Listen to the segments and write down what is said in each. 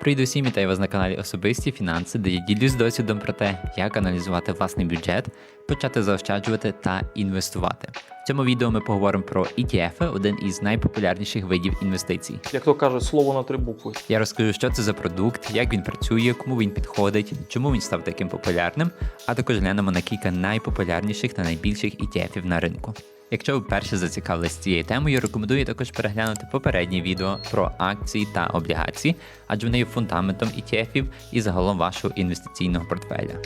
Привіт усім, вітаю вас на каналі Особисті Фінанси, де я ділюсь досвідом про те, як аналізувати власний бюджет, почати заощаджувати та інвестувати. В цьому відео ми поговоримо про ETF, один із найпопулярніших видів інвестицій. Як то кажуть, слово на три букви. Я розкажу, що це за продукт, як він працює, кому він підходить, чому він став таким популярним, а також глянемо на кілька найпопулярніших та найбільших ETF на ринку. Якщо ви вперше зацікавились цією темою, рекомендую також переглянути попереднє відео про акції та облігації, адже вони є фундаментом ETF і загалом вашого інвестиційного портфеля.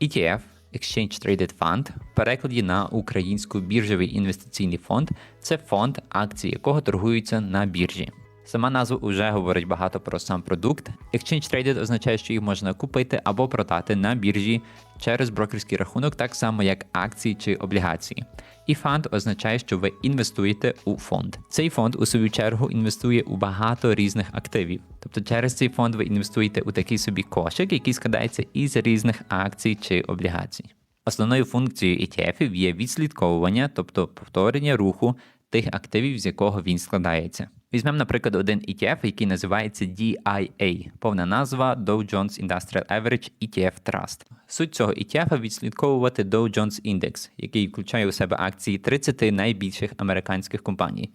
ETF Exchange Traded Fund в перекладі на українську біржовий інвестиційний фонд це фонд, акції якого торгуються на біржі. Сама назва вже говорить багато про сам продукт. Exchange Traded означає, що їх можна купити або продати на біржі через брокерський рахунок, так само як акції чи облігації. І фонд означає, що ви інвестуєте у фонд. Цей фонд у свою чергу інвестує у багато різних активів. Тобто через цей фонд ви інвестуєте у такий собі кошик, який складається із різних акцій чи облігацій. Основною функцією ETF є відслідковування, тобто повторення руху тих активів, з якого він складається. Візьмемо, наприклад, один ETF, який називається DIA, повна назва Dow Jones Industrial Average ETF Trust. Суть цього ETF відслідковувати Dow Jones Index, який включає у себе акції 30 найбільших американських компаній.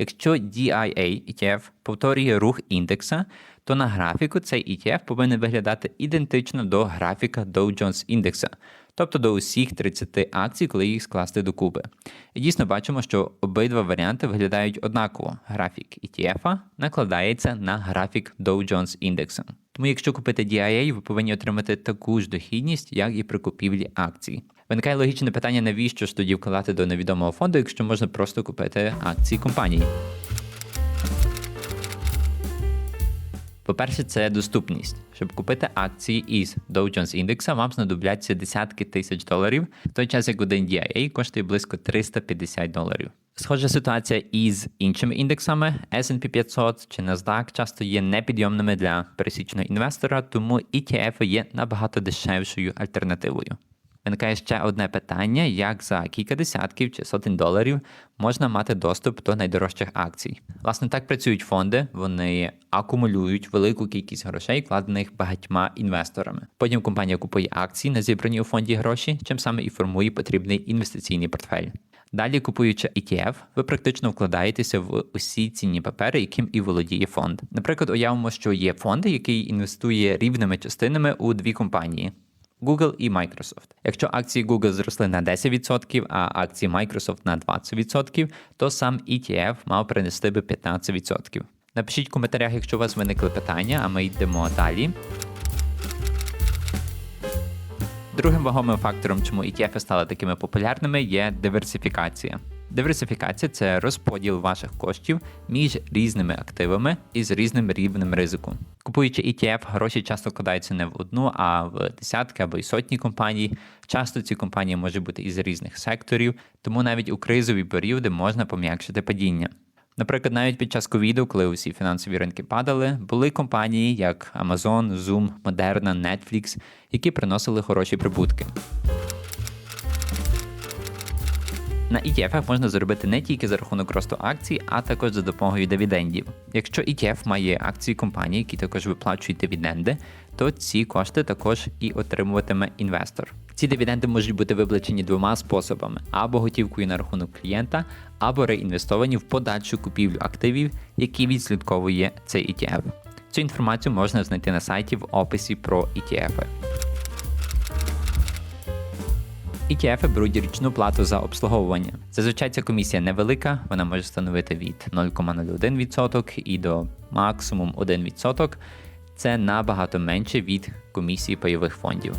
Якщо DIA ETF повторює рух індекса, то на графіку цей ETF повинен виглядати ідентично до графіка Dow Jones індекса, тобто до усіх 30 акцій, коли їх скласти докупи. І дійсно бачимо, що обидва варіанти виглядають однаково. Графік ETF накладається на графік Dow Jones індекса. Тому якщо купити DIA, ви повинні отримати таку ж дохідність, як і при купівлі акцій. Виникає логічне питання, навіщо ж тоді вкладати до невідомого фонду, якщо можна просто купити акції компанії. По-перше, це доступність. Щоб купити акції із Dow Jones індекса, вам знадобляться десятки тисяч доларів, в той час як один DIA коштує близько 350 доларів. Схожа ситуація із іншими індексами S&P 500 чи NASDAQ часто є непідйомними для пересічного інвестора, тому ETF є набагато дешевшою альтернативою. Виникає ще одне питання: як за кілька десятків чи сотень доларів можна мати доступ до найдорожчих акцій. Власне, так працюють фонди, вони акумулюють велику кількість грошей, вкладених багатьма інвесторами. Потім компанія купує акції на зібрані у фонді гроші, чим саме і формує потрібний інвестиційний портфель. Далі, купуючи ETF, ви практично вкладаєтеся в усі цінні папери, яким і володіє фонд. Наприклад, уявимо, що є фонд, який інвестує рівними частинами у дві компанії. Google і Microsoft. Якщо акції Google зросли на 10%, а акції Microsoft на 20%, то сам ETF мав принести би 15%. Напишіть в коментарях, якщо у вас виникли питання, а ми йдемо далі. Другим вагомим фактором, чому ETF стали такими популярними, є диверсифікація. Диверсифікація це розподіл ваших коштів між різними активами із різним рівнем ризику. Купуючи ETF, гроші часто вкладаються не в одну, а в десятки або й сотні компаній. Часто ці компанії можуть бути із різних секторів, тому навіть у кризові періоди можна пом'якшити падіння. Наприклад, навіть під час ковіду, коли усі фінансові ринки падали, були компанії як Amazon, Zoom, Moderna, Netflix, які приносили хороші прибутки. На ETF можна заробити не тільки за рахунок росту акцій, а також за допомогою дивідендів. Якщо ETF має акції компанії, які також виплачують дивіденди, то ці кошти також і отримуватиме інвестор. Ці дивіденди можуть бути виплачені двома способами: або готівкою на рахунок клієнта, або реінвестовані в подальшу купівлю активів, які відслідковує цей ETF. Цю інформацію можна знайти на сайті в описі про ETF. ETF беруть річну плату за обслуговування. Зазвичай ця комісія невелика, вона може становити від 0,01% і до максимум 1%. Це набагато менше від комісії пайових фондів.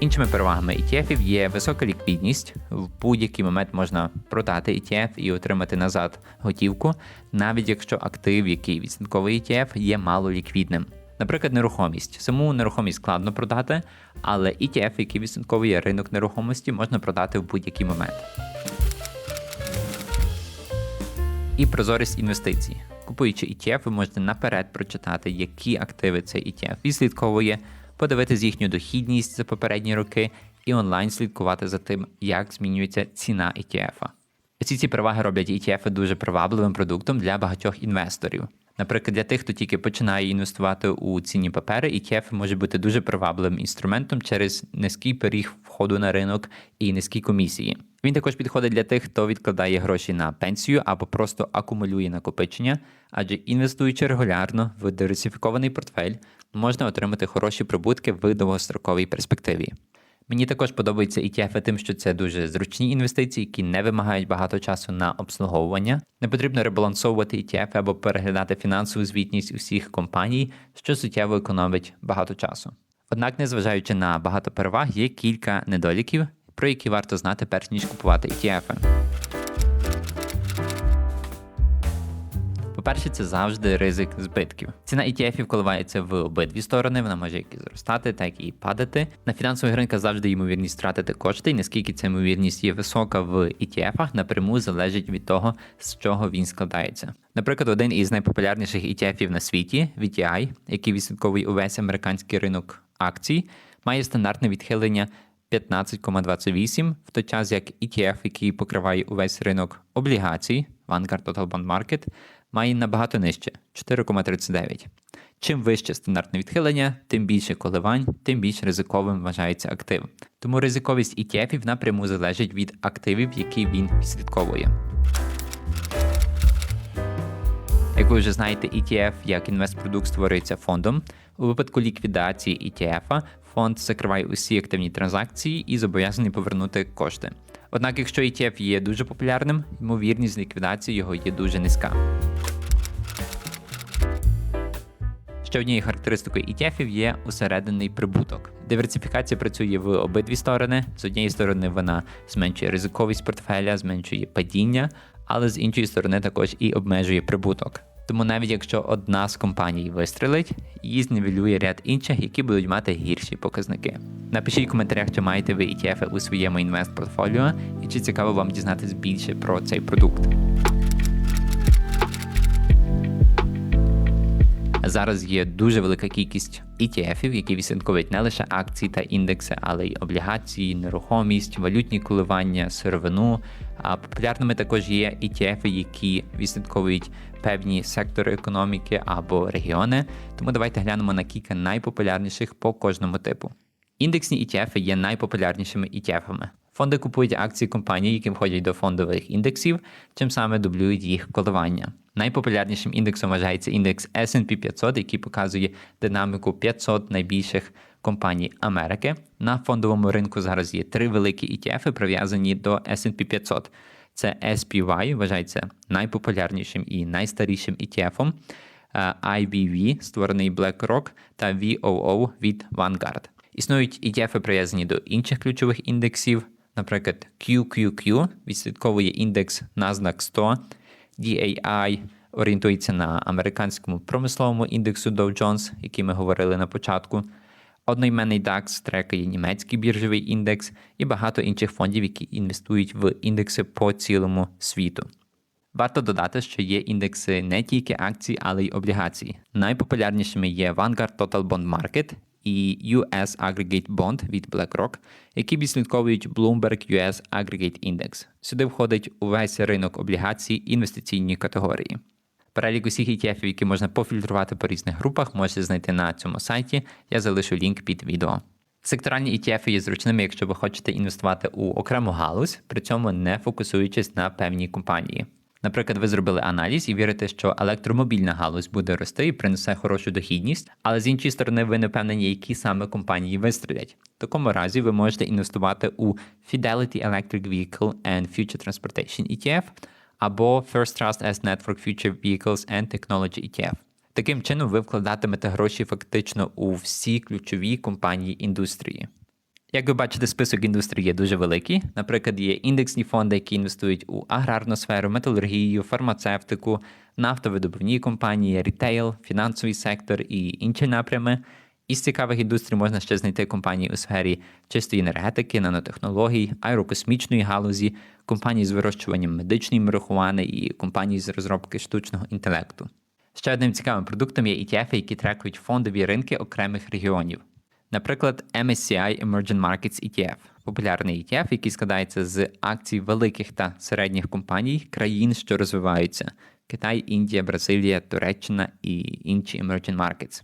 Іншими перевагами ETF є висока ліквідність. В будь-який момент можна продати ETF і отримати назад готівку, навіть якщо актив, який відслідковує ETF, є мало ліквідним. Наприклад, нерухомість. Саму нерухомість складно продати, але ETF, який відслідковує ринок нерухомості, можна продати в будь-який момент. І прозорість інвестицій. Купуючи ETF, ви можете наперед прочитати, які активи цей ETF відслідковує, подивитись їхню дохідність за попередні роки і онлайн слідкувати за тим, як змінюється ціна ETF. Усі ці переваги роблять ETF дуже привабливим продуктом для багатьох інвесторів. Наприклад, для тих, хто тільки починає інвестувати у цінні папери, ETF може бути дуже привабливим інструментом через низький поріг входу на ринок і низькі комісії. Він також підходить для тих, хто відкладає гроші на пенсію або просто акумулює накопичення, адже інвестуючи регулярно в диверсифікований портфель, можна отримати хороші прибутки в довгостроковій перспективі. Мені також подобаються ETF тим, що це дуже зручні інвестиції, які не вимагають багато часу на обслуговування. Не потрібно ребалансовувати ETF або переглядати фінансову звітність усіх компаній, що суттєво економить багато часу. Однак, незважаючи на багато переваг, є кілька недоліків, про які варто знати перш ніж купувати ETF. По-перше, це завжди ризик збитків. Ціна ETF коливається в обидві сторони, вона може як і зростати, так і падати. На фінансових ринках завжди ймовірність втратити кошти, і наскільки ця ймовірність є висока в ETF, напряму залежить від того, з чого він складається. Наприклад, один із найпопулярніших ETF на світі, VTI, який відслідковує увесь американський ринок акцій, має стандартне відхилення 15,28, в той час як ETF, який покриває увесь ринок облігацій, Vanguard Total Bond Market, має набагато нижче 4,39. Чим вище стандартне відхилення, тим більше коливань, тим більш ризиковим вважається актив. Тому ризиковість ETF напряму залежить від активів, які він відслідковує. Як ви вже знаєте, ETF як інвестпродукт створюється фондом. У випадку ліквідації ETF фонд закриває усі активні транзакції і зобов'язаний повернути кошти. Однак, якщо ETF є дуже популярним, ймовірність ліквідації його є дуже низька. Ще однією характеристикою ETF є усерединний прибуток. Диверсифікація працює в обидві сторони. З однієї сторони, вона зменшує ризиковість портфеля, зменшує падіння, але з іншої сторони також і обмежує прибуток. Тому навіть якщо одна з компаній вистрелить, її зневелює ряд інших, які будуть мати гірші показники. Напишіть в коментарях, чи маєте ви ETF у своєму інвест-портфоліо і чи цікаво вам дізнатись більше про цей продукт. Зараз є дуже велика кількість ETF-ів, які відслідковують не лише акції та індекси, але й облігації, нерухомість, валютні коливання, сировину. А популярними також є ETF, які відслідковують певні сектори економіки або регіони. Тому давайте глянемо на кілька найпопулярніших по кожному типу. Індексні ETF є найпопулярнішими ETF-ами. Фонди купують акції компаній, які входять до фондових індексів, чим саме дублюють їх коливання. Найпопулярнішим індексом вважається індекс S&P 500, який показує динаміку 500 найбільших компаній Америки. На фондовому ринку зараз є три великі ETF, прив'язані до S&P 500. Це SPY, вважається найпопулярнішим і найстарішим ETF, е, IBV, створений BlackRock, та VOO від Vanguard. Існують ETF, прив'язані до інших ключових індексів, наприклад, QQQ відслідковує індекс NASDAQ 100, DAI орієнтується на американському промисловому індексу Dow Jones, який ми говорили на початку. Одноіменний DAX трекає німецький біржовий індекс і багато інших фондів, які інвестують в індекси по цілому світу. Варто додати, що є індекси не тільки акцій, але й облігацій. Найпопулярнішими є Vanguard Total Bond Market і US Aggregate Bond від BlackRock, які відслідковують Bloomberg US Aggregate Index. Сюди входить увесь ринок облігацій інвестиційні категорії. Перелік усіх ETF, які можна пофільтрувати по різних групах, можете знайти на цьому сайті. Я залишу лінк під відео. Секторальні ETF є зручними, якщо ви хочете інвестувати у окрему галузь, при цьому не фокусуючись на певній компанії. Наприклад, ви зробили аналіз і вірите, що електромобільна галузь буде рости і принесе хорошу дохідність, але з іншої сторони, ви не впевнені, які саме компанії вистрілять. В такому разі ви можете інвестувати у Fidelity Electric Vehicle and Future Transportation ETF або First Trust as Network Future Vehicles and Technology ETF. Таким чином, ви вкладатимете гроші фактично у всі ключові компанії індустрії. Як ви бачите, список індустрій є дуже великий. Наприклад, є індексні фонди, які інвестують у аграрну сферу, металургію, фармацевтику, нафтовидобувні компанії, рітейл, фінансовий сектор і інші напрями. Із цікавих індустрій можна ще знайти компанії у сфері чистої енергетики, нанотехнологій, аерокосмічної галузі, компанії з вирощуванням медичної марихуани і компанії з розробки штучного інтелекту. Ще одним цікавим продуктом є ETF, які трекують фондові ринки окремих регіонів. Наприклад, MSCI Emerging Markets ETF – популярний ETF, який складається з акцій великих та середніх компаній країн, що розвиваються: Китай, Індія, Бразилія, Туреччина і інші emerging markets.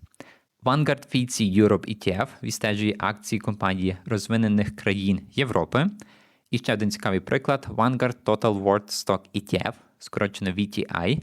Vanguard FTSE Europe ETF відстежує акції компаній розвинених країн Європи. І ще один цікавий приклад: Vanguard Total World Stock ETF, скорочено VTI.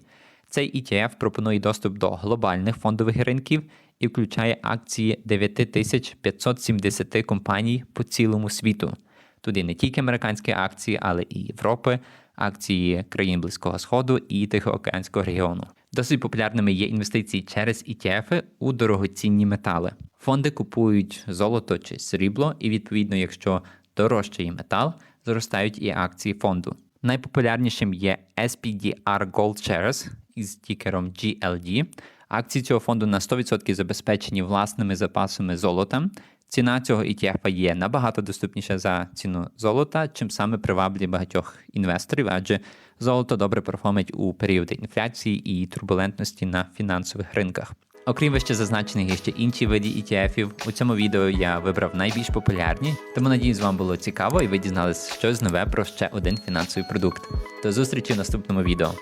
Цей ETF пропонує доступ до глобальних фондових ринків і включає акції 9570 компаній по цілому світу. Туди не тільки американські акції, але і Європи, акції країн Близького Сходу і Тихоокеанського регіону. Досить популярними є інвестиції через ETF у дорогоцінні метали. Фонди купують золото чи срібло, і відповідно, якщо дорожчає метал, зростають і акції фонду. Найпопулярнішим є SPDR Gold Shares із тікером GLD. Акції цього фонду на 100% забезпечені власними запасами золота. Ціна цього ETF є набагато доступніша за ціну золота, чим саме приваблює багатьох інвесторів, адже золото добре перформить у періоди інфляції і турбулентності на фінансових ринках. Окрім вище зазначених є ще інші види ETF-ів. У цьому відео я вибрав найбільш популярні, тому надіюсь, вам було цікаво і ви дізналися щось нове про ще один фінансовий продукт. До зустрічі в наступному відео.